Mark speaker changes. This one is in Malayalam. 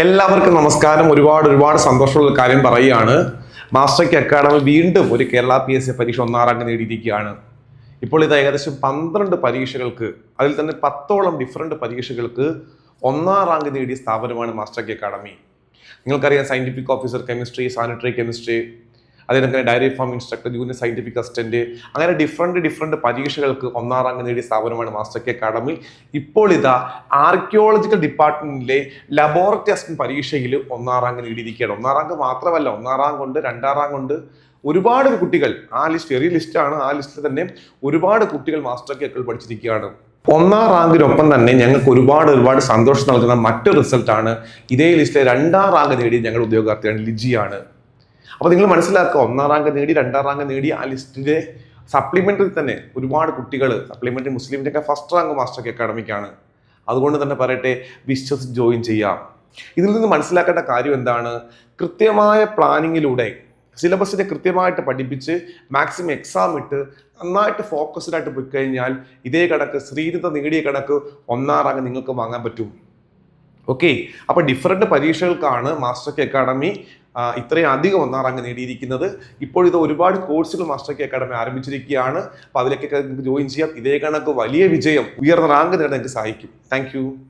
Speaker 1: എല്ലാവർക്കും നമസ്കാരം. ഒരുപാട് ഒരുപാട് സന്തോഷമുള്ള കാര്യം പറയുകയാണ്. മാസ്റ്റർക്ക് അക്കാഡമി വീണ്ടും ഒരു കേരള പി എസ് സി പരീക്ഷ ഒന്നാം റാങ്ക് നേടിയിരിക്കുകയാണ്. ഇപ്പോൾ ഇത് ഏകദേശം പന്ത്രണ്ട് പരീക്ഷകൾക്ക് അതിൽ തന്നെ പത്തോളം ഡിഫറെന്റ് പരീക്ഷകൾക്ക് ഒന്നാം റാങ്ക് നേടിയ സ്ഥാപനമാണ് മാസ്റ്റർക്ക് അക്കാഡമി നിങ്ങൾക്കറിയാം scientific officer chemistry sanitary chemistry അതേപോലെ dairy farm instructor junior scientific assistant അങ്ങനെ ഡിഫറെന്റ് ഡിഫറെന്റ് പരീക്ഷകൾക്ക് ഒന്നാം റാങ്ക് നേടിയ സ്ഥാപനമാണ് മാസ്റ്റർ കെ അക്കാഡമി. ഇപ്പോൾ ഇതാ ആർക്കിയോളജിക്കൽ ഡിപ്പാർട്ട്മെന്റിലെ ലബോറട്ടറി അസിസ്റ്റന്റ് പരീക്ഷയിൽ ഒന്നാം റാങ്ക് നേടിയിരിക്കുകയാണ്. ഒന്നാം റാങ്ക് മാത്രമല്ല ഒന്നാം റാങ്ക് ഉണ്ട് രണ്ടാം റാങ്ക് ഉണ്ട്. ഒരുപാട് കുട്ടികൾ ആ ലിസ്റ്റ് ചെറിയ ലിസ്റ്റാണ് ആ ലിസ്റ്റിൽ തന്നെ ഒരുപാട് കുട്ടികൾ മാസ്റ്റർ കെ അക്കൾ പഠിച്ചിരിക്കുകയാണ്. ഒന്നാം റാങ്കിനൊപ്പം തന്നെ ഞങ്ങൾക്ക് ഒരുപാട് ഒരുപാട് സന്തോഷം നൽകുന്ന മറ്റൊരു റിസൾട്ടാണ് ഇതേ ലിസ്റ്റിലെ രണ്ടാം റാങ്ക് നേടി ഞങ്ങളുടെ ഉദ്യോഗാർത്ഥിയാണ് ലിജിയാണ്. അപ്പോൾ നിങ്ങൾ മനസ്സിലാക്കുക ഒന്നാം റാങ്ക് നേടി രണ്ടാം റാങ്ക് നേടി ആ ലിസ്റ്റിലെ സപ്ലിമെന്ററി തന്നെ ഒരുപാട് കുട്ടികൾ സപ്ലിമെന്ററി മുസ്ലിമിന്റെ ഒക്കെ ഫസ്റ്റ് റാങ്ക് മാസ്റ്റർ അക്കാഡമിക്കാണ് അതുകൊണ്ട് തന്നെ പറയട്ടെ വിശ്വസ് ജോയിൻ ചെയ്യാം. ഇതിൽ നിന്ന് മനസ്സിലാക്കേണ്ട കാര്യം എന്താണ്? കൃത്യമായ പ്ലാനിങ്ങിലൂടെ സിലബസിനെ കൃത്യമായിട്ട് പഠിപ്പിച്ച് മാക്സിമം എക്സാം ഇട്ട് നന്നായിട്ട് ഫോക്കസ്ഡ് ആയിട്ട് പോയി കഴിഞ്ഞാൽ ഇതേ കണക്ക് ശ്രീരത നേടിയ കണക്ക് ഒന്നാം റാങ്ക് നിങ്ങൾക്ക് വാങ്ങാൻ പറ്റും. ഓക്കെ അപ്പോൾ ഡിഫറെന്റ് പരീക്ഷകൾക്കാണ് മാസ്റ്റർ അക്കാഡമി ഇത്രയും അധികം ഒന്നാം റാങ്ക് നേടിയിരിക്കുന്നത്. ഇപ്പോൾ ഇത് ഒരുപാട് കോഴ്സുകൾ മാസ്റ്റർ കെ അക്കാഡമി ആരംഭിച്ചിരിക്കുകയാണ്. അപ്പോൾ അതിലേക്കൊക്കെ നിങ്ങൾക്ക് ജോയിൻ ചെയ്യാം. ഇതേ കണക്ക് വലിയ വിജയം ഉയർന്ന റാങ്ക് നേടാൻ നിങ്ങൾക്ക് സഹായിക്കും താങ്ക്